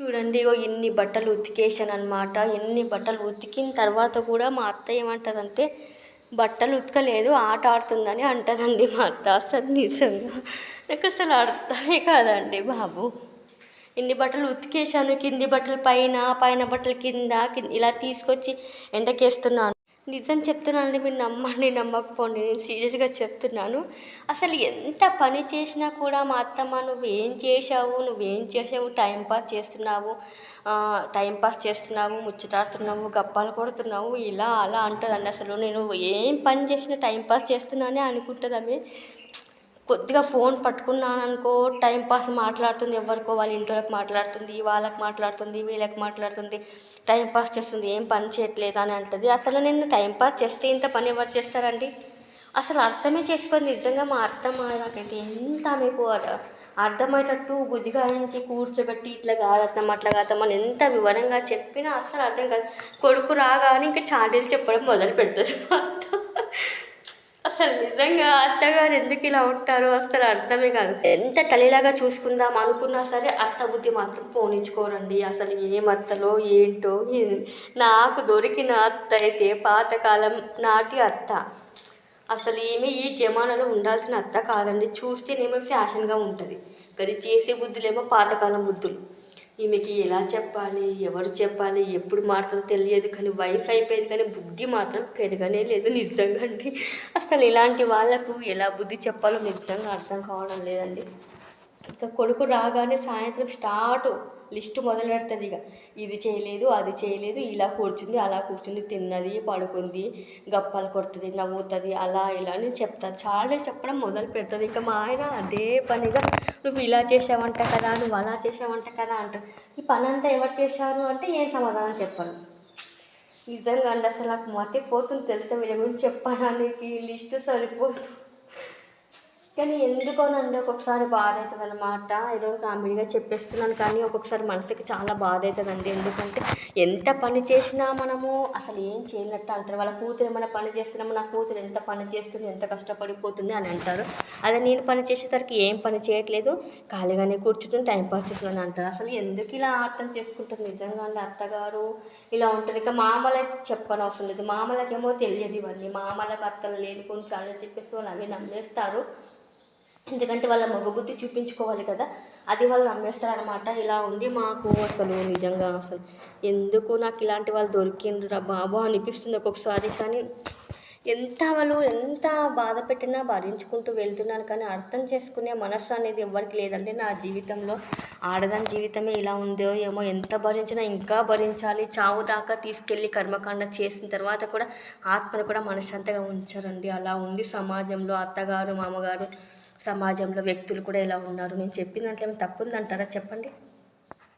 చూడండి ఇగో ఇన్ని బట్టలు ఉతికేసాను అనమాట ఎన్ని బట్టలు ఉతికిన తర్వాత కూడా మా అత్త ఏమంటుందంటే బట్టలు ఉతకలేదు ఆట ఆడుతుందని అంటదండి మా అత్త. అసలు నిజంగా. నాకు అసలు అర్థమే కాదండి బాబు. ఇన్ని బట్టలు ఉతికేసాను కింది బట్టలు పైన పైన బట్టలు కింద కింద ఇలా తీసుకొచ్చి ఎండకేస్తున్నాను. నిజం చెప్తున్నానండి మీరు నమ్మండి నమ్మకపోండి. నేను సీరియస్గా చెప్తున్నాను. అసలు ఎంత పని చేసినా కూడా మా అత్తమ్మ నువ్వేం చేసావు నువ్వేం చేసావు టైం పాస్ చేస్తున్నావు? టైం పాస్ చేస్తున్నావు? ముచ్చటాడుతున్నావు? గప్పాలు కొడుతున్నావు? ఇలా అలా అంటుందండి అసలు. నేను ఏం పని చేసినా టైం పాస్ చేస్తున్నానే అనుకుంటుందమ్మే. కొద్దిగా ఫోన్ పట్టుకున్నాను అనుకో టైం పాస్ మాట్లాడుతుంది ఎవరికో వాళ్ళ ఇంట్లోకి మాట్లాడుతుంది వాళ్ళకి మాట్లాడుతుంది వీళ్ళకి మాట్లాడుతుంది టైం పాస్ చేస్తుంది ఏం పని చేయట్లేదు అని అంటుంది. అసలు నేను టైం పాస్ చేస్తే ఇంత పని ఎవరు చేస్తారండి? అసలు అర్థమే చేసుకొని నిజంగా మా అర్థం నాకైతే ఎంత మీకు అర్థమయ్యేటట్టు బుజ్జిగాయించి కూర్చోబెట్టి ఇట్లా కాదర్థం అట్లా కాదమ్మ అని ఎంత వివరంగా చెప్పినా అసలు అర్థం కాదు. కొడుకు రాగానే ఇంకా చాడీలు చెప్పడం మొదలు పెడుతుంది అర్థం అసలు నిజంగా అత్తగారు ఎందుకు ఇలా ఉంటారో అసలు అర్థమే కాదు. ఎంత తల్లిలాగా చూసుకుందాం అనుకున్నా సరే అత్త బుద్ధి మాత్రం పోనించుకోరండి అసలు ఏం అత్తలో ఏంటో నాకు దొరికిన అత్త అయితే పాతకాలం నాటి అత్త. అసలు ఏమి ఈ జమానాలో ఉండాల్సిన అత్త కాదండి. చూస్తేనేమో ఫ్యాషన్గా ఉంటుంది. కానీ చేసే బుద్ధులేమో పాతకాలం బుద్ధులు. ఈమెకి ఎలా చెప్పాలి ఎవరు చెప్పాలి ఎప్పుడు మాత్రం తెలియదు కానీ వయసు అయిపోయింది కానీ బుద్ధి మాత్రం పెరగనే లేదు నిజంగా అండి. అసలు ఇలాంటి వాళ్ళకు ఎలా బుద్ధి చెప్పాలో నిజంగా అర్థం కావడం లేదండి. ఇక కొడుకు రాగానే సాయంత్రం స్టార్ట్ లిస్ట్ మొదలు పెడుతుంది ఇక. ఇది చేయలేదు అది చేయలేదు ఇలా కూర్చుంది అలా కూర్చుంది తిన్నది పడుకుంది గప్పాలు కొడుతుంది నవ్వుతుంది అలా ఇలా అని చెప్తాను చాలా చెప్పడం మొదలు పెడుతుంది ఇక మా ఆయన అదే పనిగా నువ్వు ఇలా చేసావంట కదా నువ్వు అలా చేసావంట కదా అంటారు ఈ పని అంతా ఎవరు చేశారు అంటే ఏం సమాధానం చెప్పను. నిజంగా అండి అసలు నాకు మతి పోతుంది తెలుసా? వీళ్ళ గురించి చెప్పడానికి లిస్ట్ సరిపోతుంది కానీ ఎందుకోనండి ఒక్కొక్కసారి బాధ అవుతుంది అనమాట ఏదో కామెడీగా చెప్పేస్తున్నాను కానీ ఒక్కొక్కసారి మనసుకి చాలా బాధ అవుతుందండి ఎందుకంటే ఎంత పని చేసినా మనము అసలు ఏం చేయనట్టు అంటారు. వాళ్ళ కూతురు ఏమైనా పని చేస్తున్నామో నా కూతురు ఎంత పని చేస్తుంది ఎంత కష్టపడిపోతుంది అని అంటారు. అదే నేను పని చేసేసరికి ఏం పని చేయట్లేదు. ఖాళీగానే కూర్చుంటుంది టైం పాస్ చేస్తున్నాను అంటారు. అసలు ఎందుకు ఇలా అర్థం చేసుకుంటారు? నిజంగా అండి అత్తగారు. ఇలా ఉంటుంది. ఇంకా మామలైతే చెప్పని అవసరం లేదు. మామలకేమో తెలియదు ఇవన్నీ. మామలకు అత్తలు లేని కొంచెం అని చెప్పేసి వాళ్ళు అవి నమ్మేస్తారు. ఎందుకంటే వాళ్ళ మగబుద్ధి చూపించుకోవాలి కదా. అది వాళ్ళు నమ్మేస్తారనమాట ఇలా ఉంది మాకు అసలు నిజంగా అసలు. ఎందుకు నాకు ఇలాంటి వాళ్ళు దొరికిండ్రా బాబు అనిపిస్తుంది ఒక్కొక్కసారి. కానీ ఎంత వాళ్ళు ఎంత బాధ పెట్టినా భరించుకుంటూ వెళ్తున్నాను కానీ అర్థం చేసుకునే మనసు అనేది ఎవరికి లేదంటే నా జీవితంలో. ఆడదాని జీవితమే ఇలా ఉందో ఏమో ఎంత భరించినా ఇంకా భరించాలి. చావు దాకా తీసుకెళ్ళి కర్మకాండ చేసిన తర్వాత కూడా ఆత్మను కూడా మనశ్శాంతగా ఉంచారండి. అలా ఉంది సమాజంలో అత్తగారు మామగారు. సమాజంలో వ్యక్తులు కూడా ఇలా ఉన్నారు. నేను చెప్పిన దాంట్లో ఏమైనా తప్పు ఉందంటారా చెప్పండి.